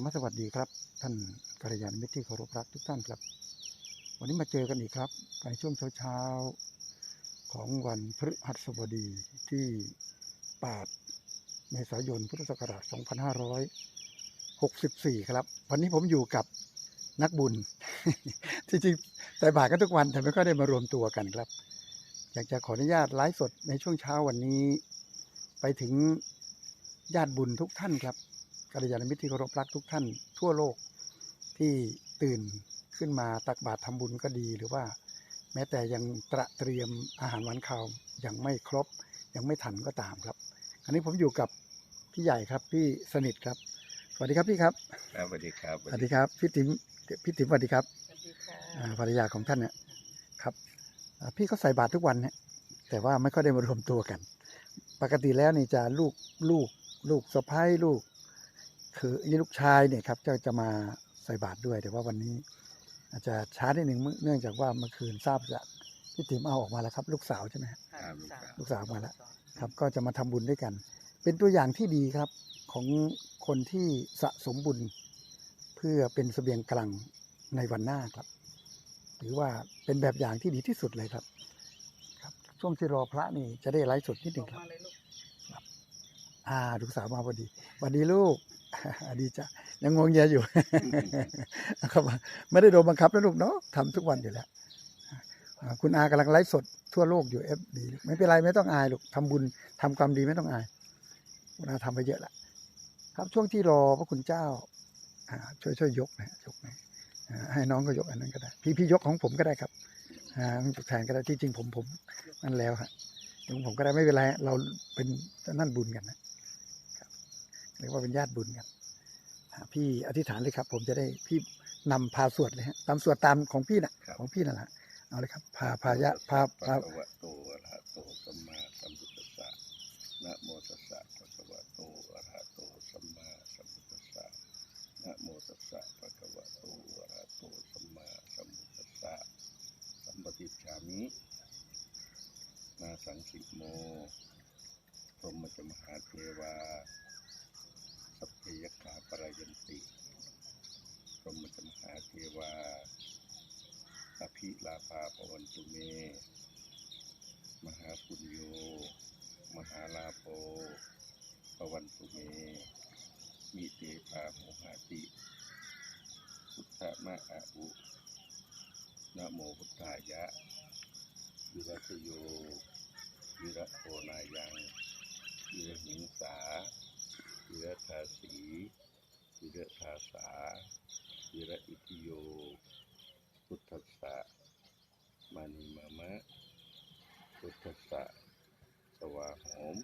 รมสวัสดีครับ ท่านกัลยาณมิตรที่เคารพรักทุกท่านครับ วันนี้มาเจอกันอีกครับในช่วงเช้าๆของวันพฤหัสบดีที่ 8 เมษายน พุทธศักราช 2564 ครับ วันนี้ผมอยู่กับนักบุญจริงๆใส่บาตรกันทุกวันแต่ไม่ค่อยได้มารวมตัวกันครับ อยากจะขออนุญาตไลฟ์สดในช่วงเช้าวันนี้ ไปถึงญาติบุญทุกท่านครับ กัลยาณมิตรที่เคารพรักทุกท่านทั่วโลกที่ตื่นขึ้นมาตักบาตรทำบุญก็ดี หรือว่า แม้แต่ยังตระเตรียมอาหารวันข้าวยังไม่ครบ ยังไม่ทันก็ตามครับ อันนี้ผมอยู่กับพี่ใหญ่ครับพี่สนิทครับ สวัสดีครับพี่ครับครับสวัสดีครับสวัสดีครับพี่ติ๋มพี่ติ๋มสวัสดีครับสวัสดีค่ะภรรยาของท่านเนี่ยครับพี่เขาใส่บาตรทุกวันเนี่ยแต่ว่าไม่ค่อยได้มารวมตัวกัน ปกติแล้วนี่จะลูกลูกลูกสะพ้ายลูก คือนี่ลูกชายเนี่ยครับจะจะมาใส่บาตรด้วย แต่ว่าวันนี้ อาจจะช้านิดหนึ่งเนื่องจากว่าเมื่อคืนทราบจากพี่ติ๋มเอาออกมาแล้วครับ ลูกสาวใช่ไหมฮะครับลูกสาวมาแล้วครับ ก็จะมาทำบุญด้วยกัน เป็นตัวอย่างที่ดีครับของคนที่สะสมบุญเพื่อเป็นเสบียงกลางในวันหน้าครับหรือว่าเป็นแบบอย่างที่ดีที่สุดเลยครับ ครับ ช่วงที่รอพระนี่จะได้ไลฟ์สดนิดหนึ่งครับมาเลยลูกอ่าลูกสาวมาพอดีสวัสดีลูก ดีจ้ะยังงวงเงียอยู่ครับไม่ได้โดนบังคับนะลูกเนาะทำทุกวันอยู่แล้วอ่าคุณอากำลังไลฟ์สดทั่วโลกอยู่เอฟดีไม่เป็นไรไม่ต้องอายลูกทำบุญทำความดีไม่ต้องอายคุณอาทำไปเยอะละครับช่วงที่รอพระคุณเจ้าอ่าช่วยช่วยยกนะยกนะอ่าให้น้องก็ยกอันนั้นก็ได้ พี่พี่ยกของผมก็ได้ครับอ่ายกแทนก็ได้ที่จริงผมผมนั่นแล้วฮะยกของผมก็ได้ไม่เป็นไรเราเป็นนั่นบุญกันนะ เรียกว่าเป็นญาติบุญกันอ่าพี่อธิษฐานเลยครับ ผมจะได้พี่นำพาสวดเลยฮะตามสวดตามของพี่น่ะครับของพี่นั่นแหละเอาเลยครับพาพายะพาพาภะคะวะโตอะระหะโตสัมมาสัมพุทธัสสะนะโมตัสสะภะคะวะโตอะระหะโตสัมมาสัมพุทธัสสะนะโมตัสสะภะคะวะโตอะระหะโตสัมมาสัมพุทธัสสะสัมปติฉามินาสังสิโมพรหมจมหาเทวาสัพเพ ยคาปรายันติพรมจมหาเทวาอภิลาภาปวันตุเม มหาปุญโย มหาลาโภปวันตุเม มิเตภาโมหาติ พุทธมะอาอุนะโมพุทธายะวิรัตโยวิรโทนายังวิรหิงสา วิรทาสีวิรทาสาวิรอิติโย พุทธสะมานิมามะ พุทธสะสวาหอม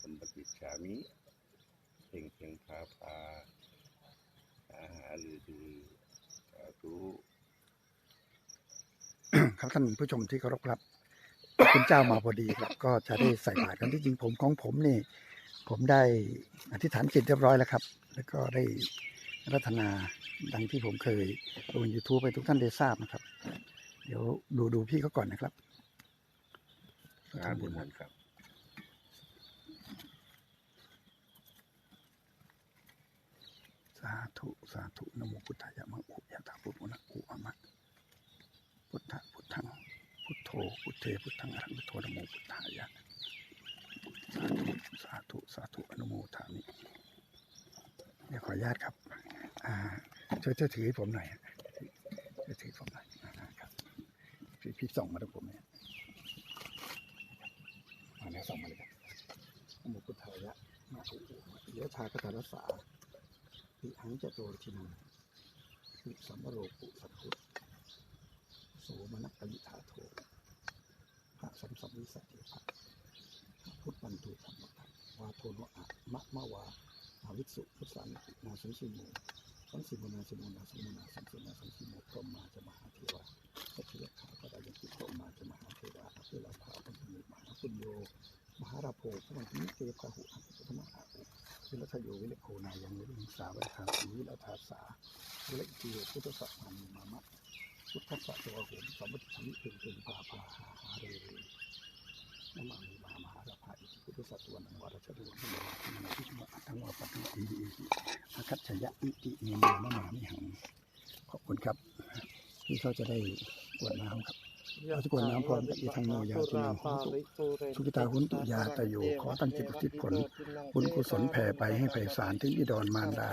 สัมปติฉามิเพ่งเพ่งพาพาอาหาลือดือสาธุครับท่านผู้ชมที่เคารพครับ คุณเจ้ามาพอดีครับ ก็จะได้ใส่บาตรกันที่จริงผมของผมนี่ ผมได้อธิษฐานจิตเรียบร้อยแล้วครับ แล้วก็ได้รัตนาดังที่ผมเคยลงยูทูบไปทุกท่านได้ทราบนะครับ เดี๋ยวดูดูพี่เขาก่อนนะครับสาธุมนต์ครับสาธุสาธุนะโมพุทธายะมะอุยะถาพุทโธนะอุอะมะพุทธะพุทธังพุทโธพุทเทพุทธังอรหังพุทโธนะโมพุทธายะ สาธุ สาธุ อนุโมทามิเดี๋ยวขออนุญาตครับ อ่า ช่วยช่วยถือให้ผมหน่อยฮะช่วยถือผมหน่อยอ่าครับพี่พี่ส่งมาทางผมเนี่ยมาแล้วส่งมาเลยครับนะโมพุทายะมะอุเดี๋ยวชากตารัสสาติหังจะโตทินังติสัมโรปุสัพพุโสมนัปยิธาโทพระสัมสัมวิสัตเถภะ พุทธันตุธรรมะวาโทโนอะมะมะวาอาวิสุพุทธานินาสังสิโมสังสิโมนาสิโมนาสิโมนาสังสินาสังสิโมพรหมาจะมหาเทวาสัพเพขาปะดายันติพรหมาจะมหาเทวาอภิลาภาปัญญมหาปุญโยมหาราโภพระวันติเตพาหุอัปปะมะอาอุวิรัชโยวิเลโคนายังวิริสาวิทาสีวิรัทาสาวิเลกิโยพุทธสัพพันมามะพุทธสัพตัวโหมสัมปติสมิเป็นเป็นพาพาหาเรเรนมามีมามหาราภาอิติพุทธสัตว์ตัวนังวรชโดนมา ทิมาทิมาอัตถังวาปัตติอิอิอิอาคัจฉชยะอิติเมนามะมามิหังขอบคุณครับ ที่เขาจะได้กวดน้ำครับเราจะกวดน้ำพร้อมกับอีทางโนยาตินังหุนตุสุกิตาหุนตุยาตโยขอตั้งจิตทิผล บุญกุศลแผ่ไปให้ไพศาลถึงบิดรมารดา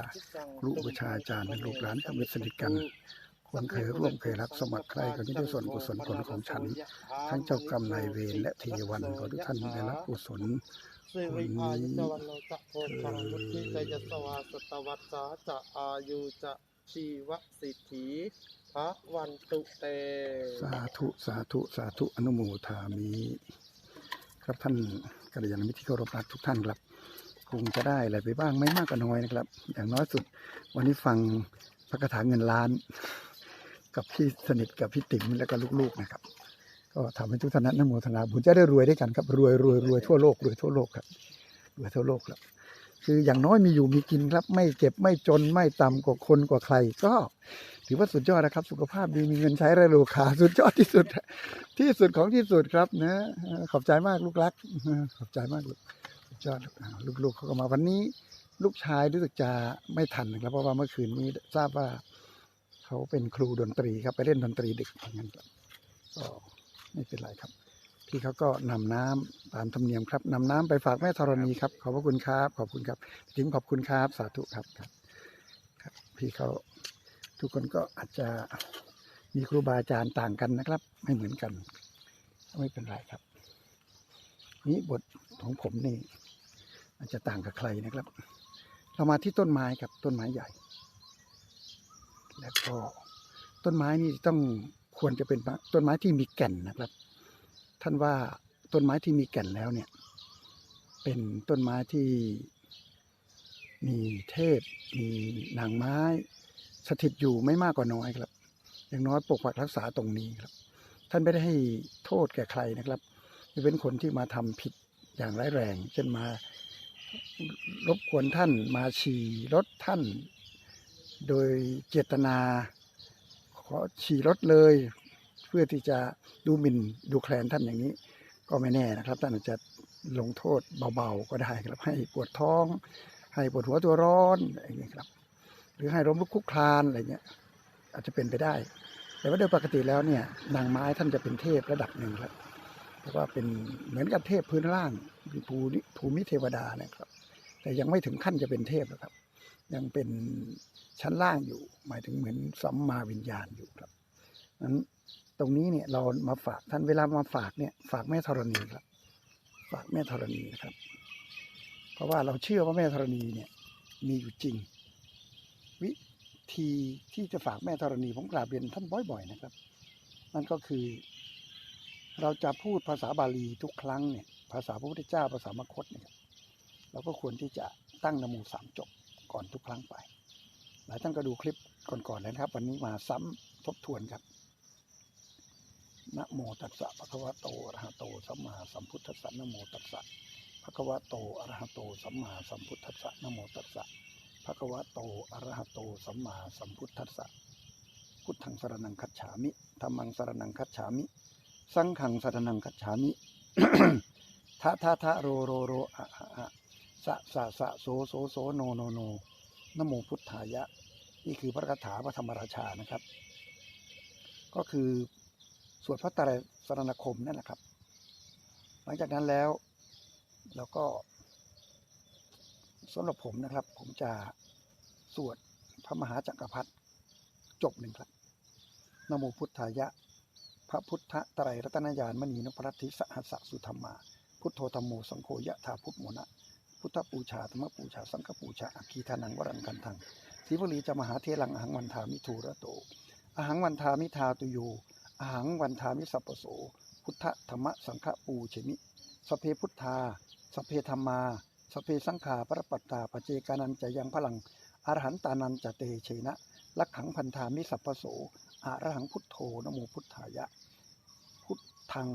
ครูอุปชาอาจารย์ลูกหลานทำมิตรสนิทกันคนเคยร่วมเคยรักสมัครใครก็จะได้ส่วนกุศลผลของฉัน ทั้งเจ้ากรรมนายเวรและเทวันขอทุกท่านได้รับกุศล สิริอายุจวันโนจะโพชังมุทิจยสวาสตวัสสาจะอายุจะชีวสิทธิพระวันตุเต สาธุสาธุสาธุอนุโมทามิครับท่านกัลยาณมิตรที่เคารพรักทุกท่านครับ คงจะได้อะไรไปบ้างไม่มากก็น้อยนะครับ อย่างน้อยสุด วันนี้ฟังพระคาถาเงินล้าน กับพี่สนิทกับพี่ติ๋มแล้วก็ลูกๆนะครับ ก็ทำให้ทุกท่านนั้นนโมทนาบุญจะได้รวยด้วยกันครับรวยรวยรวยทั่วโลกรวยทั่วโลกครับรวยทั่วโลกครับ คืออย่างน้อยมีอยู่มีกินครับ ไม่เจ็บไม่จนไม่ต่ำกว่าคนกว่าใคร ก็ ถือว่าสุดยอดนะครับ สุขภาพดีมีเงินใช้ไรลูกขาสุดยอดที่สุด ที่สุดของที่สุดครับนะขอบใจมากลูกรัก ขอบใจมากลูกสุดยอดลูกๆเขาก็มาวันนี้ ลูกชายรู้สึกจะไม่ทันนะครับเพราะว่าเมื่อคืนนี้ทราบว่าเขาเป็นครูดนตรีครับไปเล่นดนตรีดึกอย่างนั้นก็ ไม่เป็นไรครับ พี่เขาก็นำน้ำตามธรรมเนียมครับนำน้ำไปฝากแม่ธรณีครับ ขอบพระคุณครับ ขอบคุณครับถึงขอบคุณครับสาธุครับครับครับ พี่เขาทุกคนก็อาจจะมีครูบาอาจารย์ต่างกันนะครับ ไม่เหมือนกัน ไม่เป็นไรครับ นี่บทของผมนี่อาจจะต่างกับใครนะครับ เรามาที่ต้นไม้ครับต้นไม้ใหญ่ แล้วก็ต้นไม้นี่ต้อง ควรจะเป็นต้นไม้ที่มีแก่นนะครับ ท่านว่าต้นไม้ที่มีแก่นแล้วเนี่ย เป็นต้นไม้ที่มีเทพ มีนางไม้ สถิตอยู่ไม่มากกว่าน้อยครับ อย่างน้อยปกปักรักษาตรงนี้ครับ ท่านไม่ได้ให้โทษแก่ใครนะครับยกเป็นคนที่มาทำผิดอย่างร้ายแรง เช่นมารบกวนท่านมาฉี่รถท่าน โดยเจตนา ขอฉี่รถเลย เพื่อที่จะดูหมิ่นดูแคลนท่านอย่างนี้ ก็ไม่แน่นะครับ ท่านอาจจะลงโทษเบาๆก็ได้ครับ ให้ปวดท้อง ให้ปวดหัวตัวร้อนอะไรอย่างเงี้ยครับ หรือให้ล้มลุกคุกคลานอะไรเงี้ยอาจจะเป็นไปได้ แต่ว่าโดยปกติแล้วเนี่ยนางไม้ท่านจะเป็นเทพระดับหนึ่งครับเพราะว่าเป็นเหมือนกับเทพพื้นล่างภูมิภูมิเทวดานะครับ แต่ยังไม่ถึงขั้นจะเป็นเทพนะครับ ยังเป็นชั้นล่างอยู่ หมายถึงเหมือนสัมมาวิญญาณอยู่ครับนั้นตรงนี้เนี่ยเรามาฝากท่านเวลามาฝากเนี่ยฝากแม่ธรณีครับ ฝากแม่ธรณีนะครับ เพราะว่าเราเชื่อว่าแม่ธรณีเนี่ยมีอยู่จริง วิธีที่จะฝากแม่ธรณีผมกราบเรียนท่านบ่อย ๆ นะครับ นั่นก็คือ เราจะพูดภาษาบาลีทุกครั้งเนี่ยภาษาพระพุทธเจ้าภาษามคตเนี่ยเราก็ควรที่จะตั้งนโมสามจบ ก่อนทุกครั้งไป หลายท่านก็ดูคลิปก่อนๆแล้วนะครับ วันนี้มาซ้ำทบทวนครับนะโมตัสสะภะคะวะโตอะระหะโตสัมมาสัมพุทธัสสะนะโมตัสสะภะคะวะโตอะระหะโตสัมมาสัมพุทธัสสะนะโมตัสสะภะคะวะโตอะระหะโตสัมมาสัมพุทธัสสะพุทธังสรนังคัจฉามิธัมมังสรนังคัจฉามิ สังฆังสรนังคัจฉามิทะทะทะโรโรโรอะอะอะสะสะสะโสโสโสโนโนโน นโมพุทธายะ นี่คือพระคาถาพระธรรมราชานะครับ ก็คือสวดพระไตรสรณคมนั่นแหละครับ หลังจากนั้นแล้วเราก็สำหรับผมนะครับ ผมจะสวดพระมหาจักรพรรดิจบหนึ่งครับนโมพุทธายะ พระพุทธไตรรัตนญาณมณีนพรัตติสหัสสะสุธรรมา พุทโธธรรมโมสังโฆยะธาพุทธโมนะ พุทธปูชาธรรมปูชา สังฆปูชาอัคคีทานังวรังกันทังสีวลีจะมหาเทลังอหังวันทามิทูระโตอหังวันทามิทาตุโยอหังวันทามิสัพปโส พุทธธรรมสังฆปูเชมิสพเพพุทธาสพเพธรรมาสพเพสังขาปรปัตตาปเจกานันจะยังพลังอรหันตานันจะเตเชนะลักขังพันธามิสัพพโสอรหังพุทโธนโมพุทธายะ พุทธัง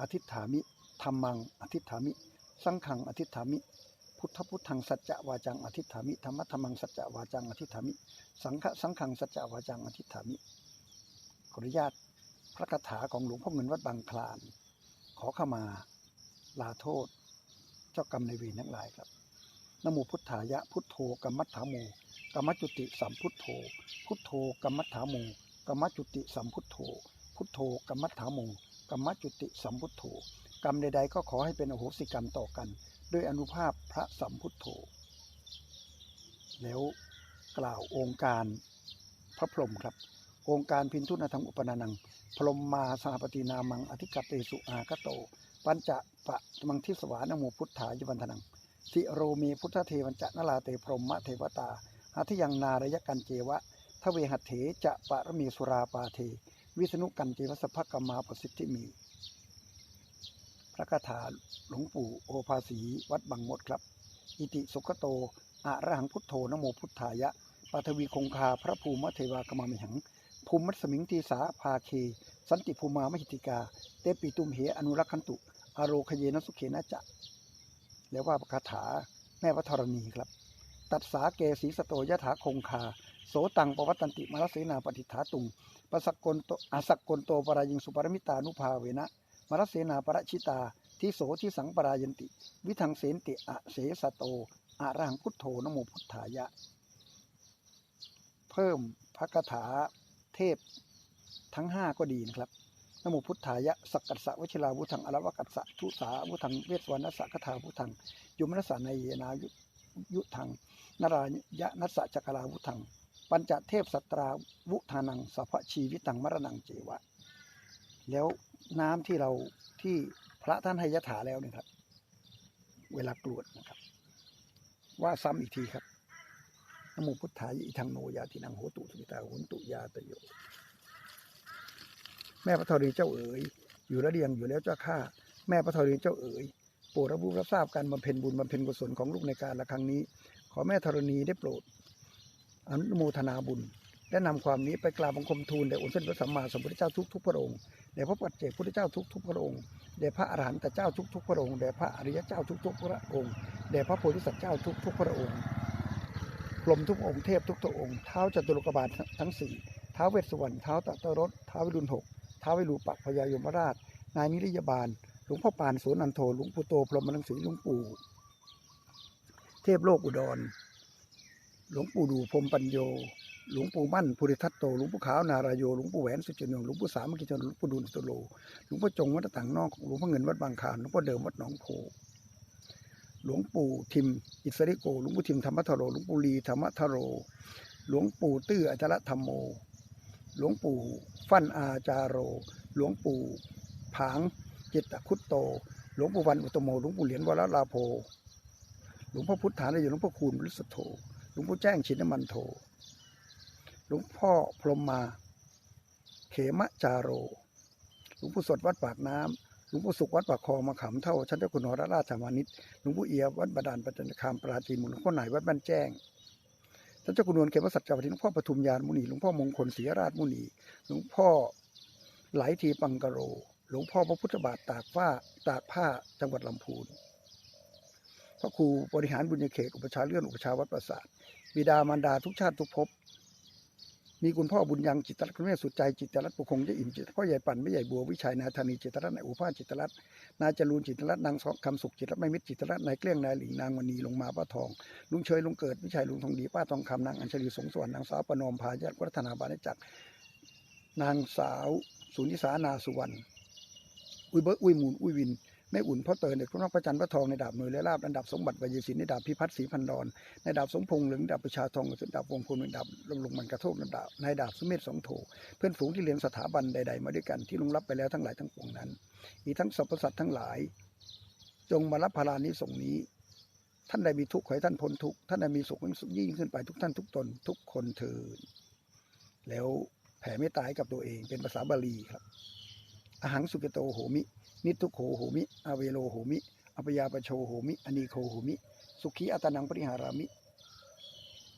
อธิษฐามิธรรมังอธิษฐามิ สังขังอธิษฐามิ พุทธพุทธังสัจจะวาจังอธิฐามิธรรมธรรมังสัจจะวาจังอธิฐามิ สังฆะสังขังสัจจะวาจังอธิฐามิขออนุญาตพระคาถาของหลวงพ่อเงินวัดบางคลาน ขอขมาลาโทษ เจ้ากรรมในายเวรทั้งหลายครับนโมพุทธายะพุทโธกัมมัฏฐาโมกรรมจุติสัมพุทโธ พุทโธกรรมฐาโมกรรมจุติสัมพุทโธ พุทโธกรรมฐาโมกรรมจุติสัมพุทโธ กรรมใดๆก็ขอให้เป็นอโหสิกรรมต่อกัน ด้วยอนุภาพพระสัมพุทโธ แล้วกล่าวองค์การพระพรหมครับ องค์การพินทุนธรรมอุปนานัง พรหมมาสาปตินามังอธิกัปเตสุอากโต ปัญจะปะมังทิสวานโมพุทธายวันทนังสิโรเมีพุทธเทวันจะนลาเตพรหมเทวตาหัทยังนารยกันเจวะทเวหัตเถจะปะรมีสุราปาเท วิษณุกันเจวสภกรรมาประสิทธิมี พระคาถาหลวงปู่โอภาสี วัดบางมดครับ อิติสุขโตอะระหังพุทโธนโมพุทธายะปัทวีคงคาพระภูมิเทวากมามิหัง ภูมิมัสสมิงทีสาภาเค สันติภูมามหิติกา เตปิตุมเหอนุรักขันตุ อโรคเยนสุเขนะจะ แล้วว่าคาถาแม่พระธรณีครับ ตัดสาเกสีสโตยถาคงคา โสตังปวัตตันติมรสเสนาปฏิฐาตุงปสกกลโตอาสักกลโตปรายิงสุปรมิตานุภาเวนะ มรเสนาปรชิตาทิโสที่สังปรายันติ วิทังเสนติอะเสสโตอะรังพุทโธนโมพุทธายะ เพิ่มพระคาถาเทพทั้งห้าก็ดีนะครับนโมพุทธายะสักกัสสะวชิราวุธังอรวกัสสะทุสาวุธังเวสวรรณสักคาวุธังยุมนัสสะในเยนายุยุทังนารายะนัสสะจักราวุธัง ปัญจเทพสัตราวุธานังสัพพชีวิตังมรณังเจวะ แล้ว น้ำที่เราที่พระท่านให้ยถาแล้วเนี่ยครับ เวลากรวดนะครับ ว่าซ้ำอีกทีครับนโมพุทธายะอิทังโนยาตินังโหตุสุิตาโหนตุยาตโยแม่พระธรณีเจ้าเอ๋ยอยู่ระเดียงอยู่แล้วเจ้าข้าแม่พระธรณีเจ้าเอ๋ยโปรดรับรู้รับทราบการบำเพ็ญบุญบำเพ็ญกุศลของลูกในการละครั้งนี้ ขอแม่ธรณีได้โปรดอนุโมทนาบุญและนำความนี้ไปกราบบังคมทูลแด่องค์สมเด็จพระสัมมาสัมพุทธเจ้าทุกทุกพระองค์ แด่พระปัจเจกพุทธเจ้าทุกทุกพระองค์แด่พระอรหันตเจ้าทุกทุกพระองค์แด่พระอริยเจ้าทุกทุกพระองค์แด่พระโพธิสัตว์เจ้าทุกทุกพระองค์พรหมทุกองค์เทพทุกตัวองค์เท้าจตุโลกบาลทั้งสี่เท้าเวสสุวรรณเท้าตตรสเท้าวิรุณหกท้าววิรูปักพญายมราช นายนิริยบาลหลวงพ่อปานสวนอันโทหลวงปู่โตพรหมนังสีหลวงปู่เทพโลกอุดร หลวงปู่ดูพรมปัญโย หลวงปู่มั่นภูริทัตโต หลวงปู่ขาว นารายโย หลวงปู่แหวนสุจโนหลวงปู่สามกิจนหลวงปู่ดุลสโล หลวงพ่อจงวัดต่างนอกหลวงพ่อเงินวัดบางขานหลวงพ่อเดิมวัดหนองโพหลวงปู่ทิม อิสริโก หลวงปู่ทิมธรรมทโร หลวงปู่ลีธรรมทโร หลวงปู่ตื้ออาจารธรรมโม หลวงปู่ฟั่นอาจารโร หลวงปู่ผางจิตคุตโต หลวงปู่วันอุตโม หลวงปู่เหรียญวรลาโพ หลวงพ่อพุทธานายหลวงพ่อคูณบริสุทธโธหลวงพ่อแจ้งชินมันโท หลวงพ่อพรมมา เขมะจาโร หลวงปู่สดวัดปากน้ำหลวงปู่สุขวัดปากคลองมาขำเท่าชั้นเจ้าคุณหอราชามานิตหลวงปู่เอียวัดบาดาลปัจจันคามปราจีนมุนหลวงพ่อไหนวัดบ้านแจ้งท่านเจ้าคุณนวลเขมสัจจวัฒน์หลวงพ่อปทุมยานมุนีหลวงพ่อมงคลศรีราชมุนีหลวงพ่อไหลทีปังกะโร หลวงพ่อพระพุทธบาทตากผ้าตากผ้าจังหวัดลำพูนพระครูบริหารบุญเขตอุปชาเลื่อนอุปชาวัดประสาทบิดามารดาทุกชาติทุกภพ มีคุณพ่อบุญยังจิตรรัตน์คุณแม่สุดใจจิตรรัตน์ปุคงจะอิ่มจิตพ่อใหญ่ปั่นไม่ใหญ่บัววิชัยนาธานีจิตรรัตน์นายอุภาจิตรรัตน์นายจรูนจิตรรัตน์นางคำสุขจิตรรัตน์ไม่มิตรจิตรรัตน์นายเกลี้ยงนายหลิงนางมณีลงมาป้าทองลุงเชยลุงเกิดวิชัยลุงทองดีป้าทองคำนางอัญชลีสงสวรรค์นางสาวประนอมพายาตวัฒนาบานจักรนางสาวสุนิสานาสุวรรณอุ้ยเบิร์อุ้ยมูลอุ้ยวิน แม่อุ่นพ่อเตยเด็กพระนอกพระจันทร์พระทองในดาบมือและลาบในดาบสมบัติวายศิลป์ในดาบพิพัฒน์ศรีพันดอนในดาบสมพงษ์หลือดาบประชาทองในดาบวงพลในดาบลงลงมันกระโทกในดาบในดาบสุเมธสองโถเพื่อนฝูงที่เรียนสถาบันใด ๆ มาด้วยกันที่ลงรับไปแล้วทั้งหลายทั้งปวงนั้น อีกทั้งสรรพสัตว์ทั้งหลาย จงมารับพารานิสงส์นี้ท่านใดมีทุกข์ขอให้ท่านพ้นทุกข์ท่านใดมีสุขยิ่งขึ้นไปทุกท่านทุกตนทุกคนเถิดแล้วแผ่เมตตาให้กับตัวเองเป็นภาษาบาลีครับ อหังสุกิโตโหมิ นิทุโขโหมิอเวโลโหมิอปยาปโชโหมิอนีโคโหมิ สุขีอัตนังปริหารามิ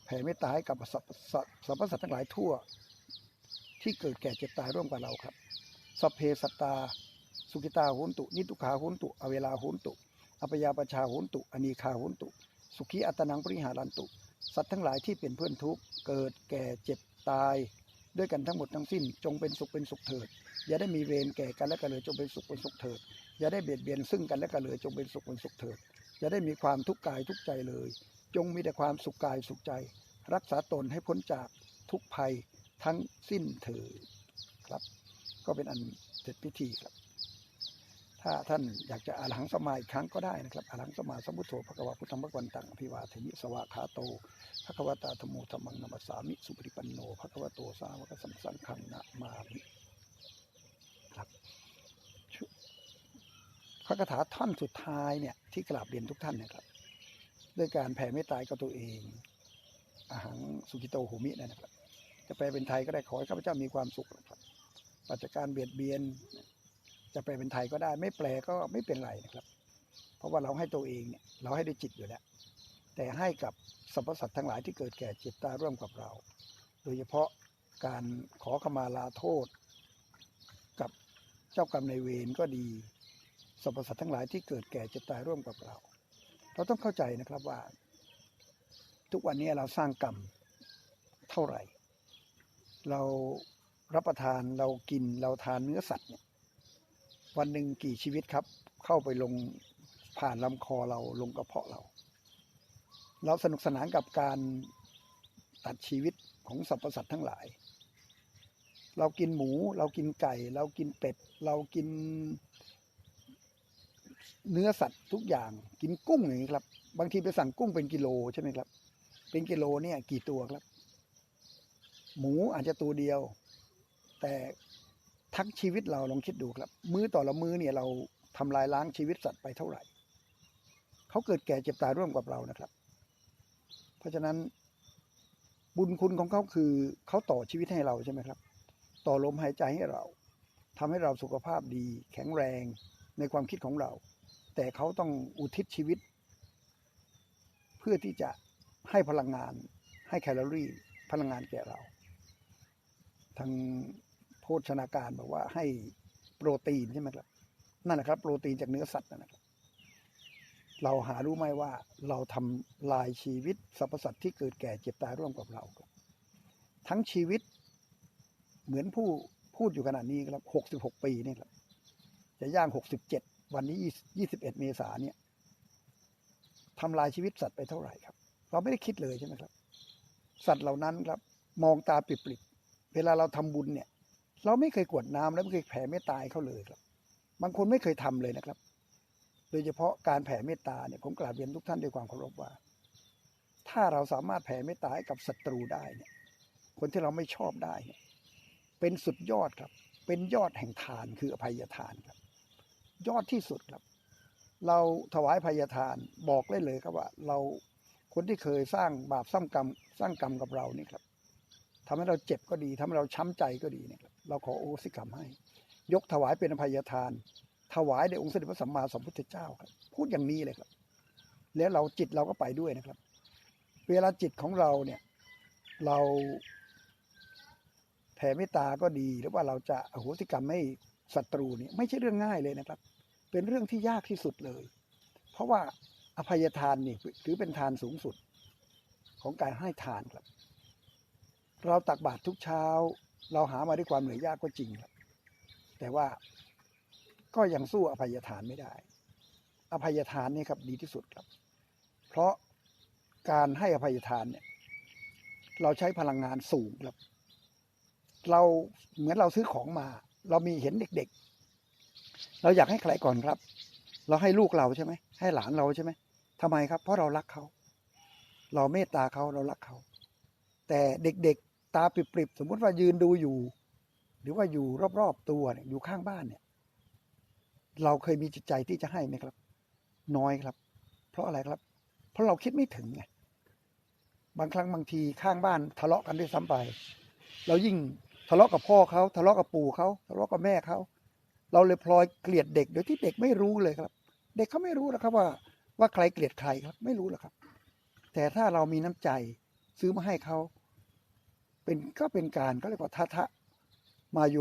แผ่เมตตาให้กับสรรพสัตว์สัตว์ทั้งหลายทั่ว ที่เกิดแก่เจ็บตายร่วมกับเราครับสัพเพสัตตา สุกิตาโหนตุ นิทุขาโหนตุ อเวลาโหนตุอปยาปชาโหนตุอนีคาโหนตุ สุขีอัตนังปริหารันตุ สัตว์ทั้งหลายที่เป็นเพื่อนทุกข์เกิดแก่เจ็บตาย ด้วยกันทั้งหมดทั้งสิ้นจงเป็นสุขเป็นสุขเถิด อย่าได้มีเวรแก่กันและกันเลยจงเป็นสุขเป็นสุขเถิด อย่าได้เบียดเบียนซึ่งกันและกันเลยจงเป็นสุขเป็นสุขเถิด อย่าได้มีความทุกข์กายทุกข์ใจเลย จงมีแต่ความสุขกายสุขใจ รักษาตนให้พ้นจากทุกภัยทั้งสิ้นเถิดครับ ก็เป็นอันเสร็จพิธีครับ ถ้าท่านอยากจะอาหังสมาอีกครั้งก็ได้นะครับอาหังสมาสมุทโธภควาพุทธังกรวันตังอภิวาทยิสวาคาโตภควตาธโมธรรมังนัมสามิสุปฏิปันโนภควโตสาวกสัมสังขังนะมามิครับชุพ ระคาถาท่อนสุดท้ายเนี่ยที่กราบเรียนทุกท่านนะครับ ด้วยการแผ่เมตตากับตัวเองอาหังสุกิโตโหมินั่นนะครับ จะแปลเป็นไทยก็ได้ขอให้ข้าพเจ้ามีความสุขนะครับปัจจาการเบียดเบียน จะแปลเป็นไทยก็ได้ ไม่แปลก็ไม่เป็นไรนะครับ เพราะว่าเราให้ตัวเองเนี่ยเราให้ด้วยจิตอยู่แล้ว แต่ให้กับสรรพสัตว์ทั้งหลายที่เกิดแก่เจ็บตาร่วมกับเรา โดยเฉพาะการขอขมาลาโทษ กับเจ้ากรรมนายเวรก็ดี สรรพสัตว์ทั้งหลายที่เกิดแก่เจ็บตายร่วมกับเรา เราต้องเข้าใจนะครับว่า ทุกวันนี้เราสร้างกรรมเท่าไหร่ เรารับประทานเรากินเราทานเนื้อสัตว์เนี่ยวันหนึ่งกี่ชีวิตครับ เข้าไปลงผ่านลำคอเราลงกระเพาะเรา เราสนุกสนานกับการตัดชีวิตของสรรพสัตว์ทั้งหลาย เรากินหมู เรากินไก่ เรากินเป็ด เรากิน เนื้อสัตว์ทุกอย่างกินกุ้งอย่างนี้ครับ บางทีไปสั่งกุ้งเป็นกิโลใช่ไหมครับ เป็นกิโลเนี่ยกี่ตัวครับ หมูอาจจะตัวเดียว แต่ทั้งชีวิตเราลองคิดดูครับ มื้อต่อละมื้อเนี่ยเราทำลายล้างชีวิตสัตว์ไปเท่าไหร่เขาเกิดแก่เจ็บตายร่วมกับเรานะครับ เพราะฉะนั้นบุญคุณของเขาคือเขาต่อชีวิตให้เราใช่ไหมครับ ต่อลมหายใจให้เราทำให้เราสุขภาพดี แข็งแรงในความคิดของเรา แต่เขาต้องอุทิศชีวิต เพื่อที่จะให้พลังงานให้แคลอรี่พลังงานแก่เรา ทางโภชนาการบอกว่าให้โปรตีนใช่ไหมครับ นั่นแหละครับ โปรตีนจากเนื้อสัตว์นะครับ เราหารู้ไหมว่าเราทำลายชีวิตสรรพสัตว์ที่เกิดแก่เจ็บตายร่วมกับเราครับทั้งชีวิตเหมือนผู้พูดอยู่ขนาดนี้ครับหกสิบหกปีนี่ครับ จะย่างหกสิบเจ็ด วันนี้ยี่สิบเอ็ดเมษาเนี่ยทำลายชีวิตสัตว์ไปเท่าไหร่ครับ เราไม่ได้คิดเลยใช่ไหมครับ สัตว์เหล่านั้นครับ มองตาปริบๆเวลาเราทำบุญเนี่ย เราไม่เคยกวดน้ำและไม่เคยแผ่เมตตาเขาเลยครับ บางคนไม่เคยทำเลยนะครับ โดยเฉพาะการแผ่เมตตาเนี่ยผมกราบเรียนทุกท่านด้วยความเคารพว่า ถ้าเราสามารถแผ่เมตตาให้กับศัตรูได้เนี่ย คนที่เราไม่ชอบได้เนี่ยเป็นสุดยอดครับ เป็นยอดแห่งทานคืออภัยทานครับ ยอดที่สุดครับ เราถวายอภัยทานบอกได้เลยครับว่า เราคนที่เคยสร้างบาปสร้างกรรมสร้างกรรมกับเรานี่ครับทำให้เราเจ็บก็ดีทำให้เราช้ำใจก็ดีเนี่ยครับเราขอโอสิกรรมให้ ยกถวายเป็นอภัยทาน ถวายแด่องค์สด็จพระสัมมาสัมพุทธเจ้าครับ พูดอย่างนี้เลยครับ แล้วเราจิตเราก็ไปด้วยนะครับ เวลาจิตของเราเนี่ย เราแผ่เมตตาก็ดีหรือว่าเราจะอโหสิกรรมให้ศัตรูเนี่ยไม่ใช่เรื่องง่ายเลยนะครับ เป็นเรื่องที่ยากที่สุดเลย เพราะว่าอภัยทานนี่ถือเป็นทานสูงสุดของการให้ทานครับ เราตักบาตรทุกเช้า เราหามาด้วยความเหนื่อยยากก็จริงครับ แต่ว่าก็ยังสู้อภัยทานไม่ได้ อภัยทานนี่ครับดีที่สุดครับ เพราะการให้อภัยทานเนี่ย เราใช้พลังงานสูงครับ เราเหมือนเราซื้อของมา เรามีเห็นเด็ก เราอยากให้ใครก่อนครับ เราให้ลูกเราใช่ไหมให้หลานเราใช่ไหมทำไมครับ เพราะเรารักเขา เราเมตตาเขาเรารักเขา แต่เด็กๆตาปริบๆสมมุติว่ายืนดูอยู่ หรือว่าอยู่รอบๆตัวเนี่ยอยู่ข้างบ้านเนี่ย เราเคยมีจิตใจที่จะให้ไหมครับ น้อยครับ เพราะอะไรครับ เพราะเราคิดไม่ถึงไงบางครั้งบางทีข้างบ้านทะเลาะกันด้วยซ้ำไป เรายิ่งทะเลาะกับพ่อเขาทะเลาะกับปู่เขาทะเลาะกับแม่เขา เราเลยพลอยเกลียดเด็กโดยที่เด็กไม่รู้เลยครับ เด็กเขาไม่รู้หรอกครับว่าว่าใครเกลียดใครครับ ไม่รู้หรอกครับ แต่ถ้าเรามีน้ำใจซื้อมาให้เขาเป็นก็เป็นการก็เรียกว่าทัทะมาโย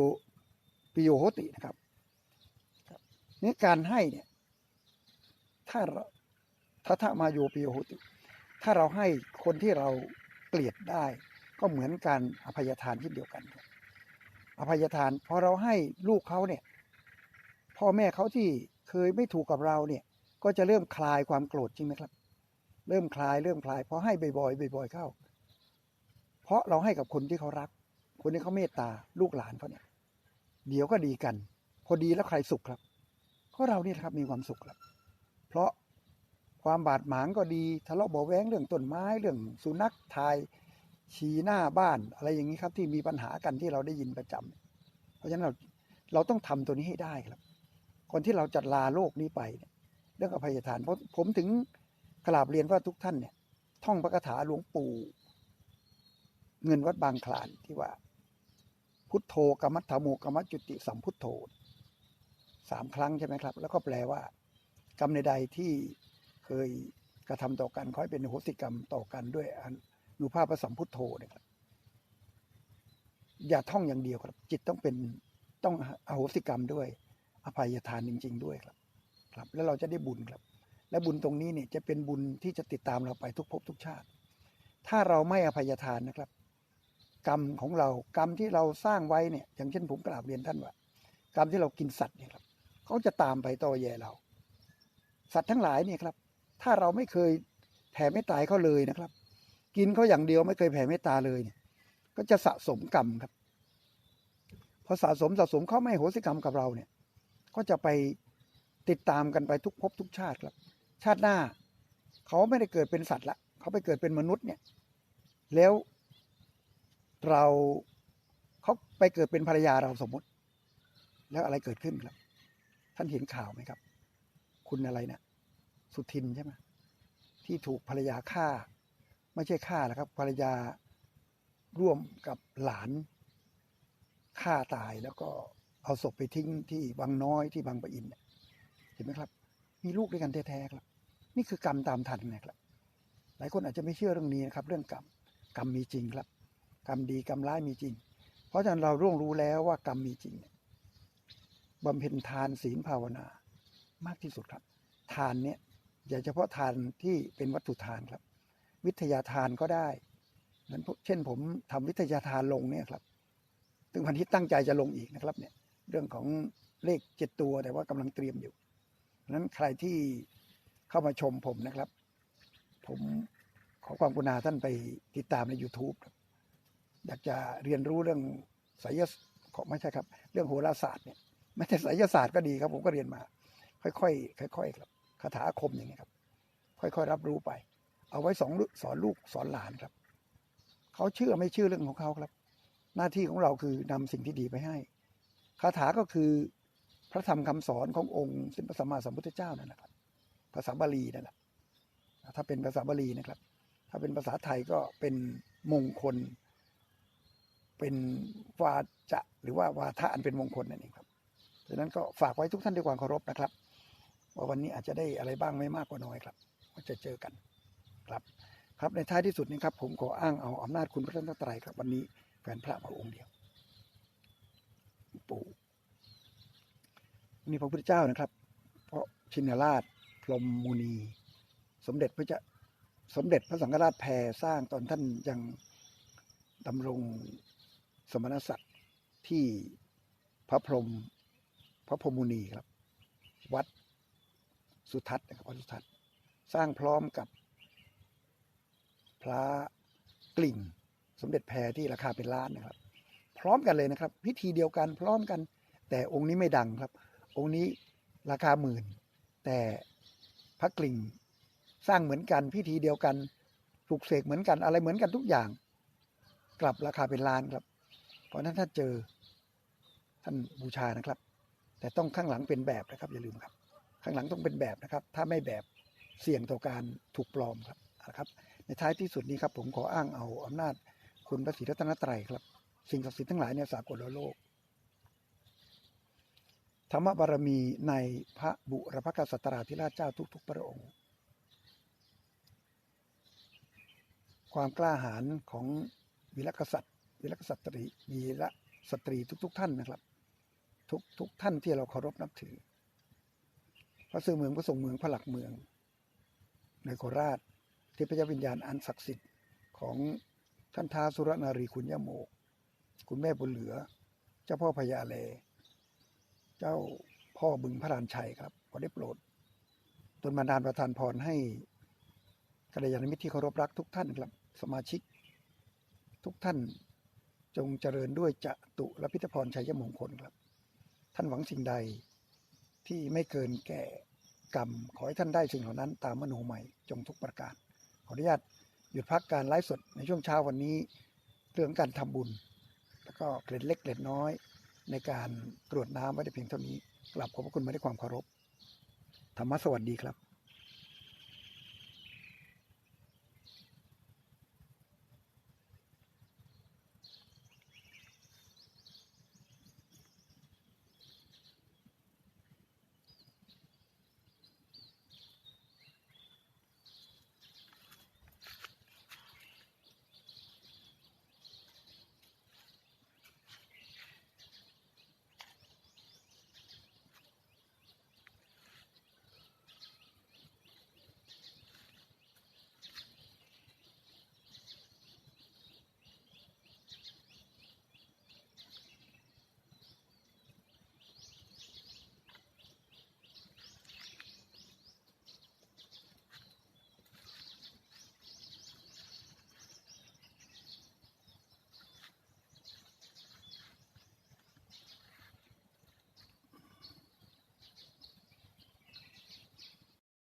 ปิโยโหตินะครับนี่การให้เนี่ย ถ้าเราทัทะมาโยปิโยโหติ ถ้าเราให้คนที่เราเกลียดได้ ก็เหมือนการอภัยทานเช่นเดียวกันครับอภัยทานพอเราให้ลูกเขาเนี่ย พ่อแม่เขาที่เคยไม่ถูกกับเราเนี่ยก็จะเริ่มคลายความโกรธจริงไหมครับ เริ่มคลายเริ่มคลายพอให้บ่อยๆบ่อยๆเข้า เพราะเราให้กับคนที่เขารัก คนที่เขาเมตตาลูกหลานเขาเนี่ยเดี๋ยวก็ดีกัน พอดีแล้วใครสุขครับก็เราเนี่ยครับมีความสุขครับ เพราะความบาดหมางก็ดีทะเลาะเบาแวงเรื่องต้นไม้เรื่องสุนัขทายฉีหน้าบ้านอะไรอย่างนี้ครับที่มีปัญหากันที่เราได้ยินประจำเพราะฉะนั้นเราเราต้องทำตัวนี้ให้ได้ครับ ก่อนที่เราจะลาโลกนี้ไปเนี่ยเรื่องอภัยทานเพราะผมถึงกราบเรียนว่าทุกท่านเนี่ยท่องพระคาถาหลวงปู่ เงินวัดบางคลานที่ว่า พุทโธกรรมัตถโมกรรมจุติสัมพุทโธสามครั้งใช่ไหมครับ แล้วก็แปลว่า กรรมใดๆที่เคยกระทำต่อกันขอให้เป็นโหสิกรรมต่อกันด้วยอนุภาพพระสัมพุทโธเนี่ยครับอย่าท่องอย่างเดียวครับ จิตต้องเป็นต้องอโหสิกรรมด้วย อภัยทานจริง ๆ ด้วยครับ ครับ แล้วเราจะได้บุญครับ และบุญตรงนี้เนี่ยจะเป็นบุญที่จะติดตามเราไปทุกภพทุกชาติ ถ้าเราไม่อภัยทานนะครับ กรรมของเรากรรมที่เราสร้างไว้เนี่ย อย่างเช่นผมกราบเรียนท่านว่ากรรมที่เรากินสัตว์เนี่ยครับเขาจะตามไปต่อแย่เรา สัตว์ทั้งหลายเนี่ยครับ ถ้าเราไม่เคยแผ่เมตตาเขาเลยนะครับ กินเขาอย่างเดียวไม่เคยแผ่เมตตาเลยเนี่ย ก็จะสะสมกรรมครับพอสะสมสะสมเขาไม่โหสิกรรมกับเราเนี่ย ก็จะไปติดตามกันไปทุกภพทุกชาติครับ ชาติหน้า เขาไม่ได้เกิดเป็นสัตว์ละเขาไปเกิดเป็นมนุษย์เนี่ย แล้วเราเขาไปเกิดเป็นภรรยาเราสมมติ แล้วอะไรเกิดขึ้นครับ ท่านเห็นข่าวไหมครับ คุณอะไรนะสุทินใช่ไหมที่ถูกภรรยาฆ่า ไม่ใช่ฆ่าแล้วครับ ภรรยาร่วมกับหลานฆ่าตายแล้วก็ เอาศพไปทิ้งที่บางน้อยที่บางปะอินเห็นไหมครับ มีลูกด้วยกันแท้ๆครับ นี่คือกรรมตามทันนะครับ หลายคนอาจจะไม่เชื่อเรื่องนี้นะครับ เรื่องกรรมกรรมมีจริงครับ กรรมดีกรรมร้ายมีจริง เพราะฉะนั้นเราร่วงรู้แล้วว่ากรรมมีจริงบำเพ็ญทานศีลภาวนา มากที่สุดครับ ทานเนี่ยอย่าเฉพาะทานที่เป็นวัตถุทานครับ วิทยาทานก็ได้เหมือนเช่นผมทำวิทยาทานลงเนี่ยครับถึงวันที่ตั้งใจจะลงอีกนะครับเนี่ย เรื่องของเลขเจ็ดตัวแต่ว่ากำลังเตรียมอยู่เพราะนั้นใครที่เข้ามาชมผมนะครับ ผมขอความกรุณาท่านไปติดตามใน YouTube ครับอยากจะเรียนรู้เรื่องไสยศของไม่ใช่ครับ เรื่องโหราศาสตร์เนี่ยไม่ใช่ไสยศาสตร์ก็ดีครับ ผมก็เรียนมา ค่อยๆค่อยๆครับคาถาอาคมอย่างเงี้ครับ ค่อยๆรับรู้ไป เอาไว้สอนลูกสอนลูกสอนหลานครับเขาเชื่อไม่เชื่อเรื่องของเขาครับ หน้าที่ของเราคือนำสิ่งที่ดีไปให้ คาถาก็คือพระธรรมคำสอนขององค์สินพระสัมมาสัมพุทธเจ้านั่นแหละครับภาษาบาลีนั่นแหละถ้าเป็นภาษาบาลีนะครับ ถ้าเป็นภาษาไทยก็เป็นมงคล เป็นวาจะหรือว่าวาทะอันเป็นมงคลนั่นเองครับดังนั้นก็ฝากไว้ทุกท่านด้วยความเคารพนะครับ ว่าวันนี้อาจจะได้อะไรบ้างไม่มากกว่าน้อยครับว่าจะเจอกันครับครับในท้ายที่สุดนี้ครับผมขออ้างเอาอำนาจคุณพระรัตนตรัยครับวันนี้แฟนพระมาองค์เดียว ปู่นี่พระพุทธเจ้านะครับ เพราะชินราชพรมมุนี สมเด็จพระเจ้าสมเด็จพระสังฆราชแพรสร้างตอนท่านยังดำรงสมณศักดิ์ที่พระพรหมพระพรหมมุนีครับ วัดสุทัศน์นะครับวัดสุทัศน์สร้างพร้อมกับพระกลิ่ง สมเด็จแพรที่ราคาเป็นล้านนะครับ พร้อมกันเลยนะครับ พิธีเดียวกันพร้อมกัน แต่องค์นี้ไม่ดังครับ องค์นี้ราคาหมื่น แต่พระกลิ่งสร้างเหมือนกัน พิธีเดียวกันปลูกเสกเหมือนกันอะไรเหมือนกันทุกอย่าง กลับราคาเป็นล้านครับ เพราะนั้นถ้าเจอท่านบูชานะครับ แต่ต้องข้างหลังเป็นแบบนะครับ อย่าลืมครับ ข้างหลังต้องเป็นแบบนะครับ ถ้าไม่แบบเสี่ยงต่อการถูกปลอมครับนะครับ ในท้ายที่สุดนี้ครับ ผมขออ้างเอาอำนาจคุณพระศรีรัตนตรัยครับ สิ่งศักดิ์สิทธิ์ทั้งหลายในสากลโลก ธรรมบารมีในพระบุรพกษัตราธิราชเจ้าทุก ๆ พระองค์ ความกล้าหาญของวีรกษัตริย์วีรกษัตรีวีรสตรีทุก ๆ ท่านนะครับ ทุกทุกท่านที่เราเคารพนับถือ พระสื่อเมืองพระทรงเมืองพระหลักเมือง ในโคราชที่พระเจ้าวิญญาณอันศักดิ์สิทธิ์ของท่านท้าสุรนารีคุณยโมก คุณแม่บุญเหลือ เจ้าพ่อพญาเล เจ้าพ่อบึงพระรานชัยครับขอได้โปรดตนบันดาลประทานพรให้กัลยาณมิตรที่เคารพรักทุกท่านครับ สมาชิก ทุกท่านจงเจริญด้วยจะตุและพิทพรชัยมงคลครับ ท่านหวังสิ่งใดที่ไม่เกินแก่กรรม ขอให้ท่านได้สิ่งเหล่านั้น ตามมโนใหม่จงทุกประการ ขออนุญาตหยุดพักการไลฟ์สดในช่วงเช้าวันนี้ เรื่องการทำบุญ แล้วก็เกล็ดเล็กเกล็ดน้อย ในการกรวดน้ำไว้แต่เพียงเท่านี้กลับขอบพระคุณมาด้วยความเคารพธรรมะสวัสดีครับ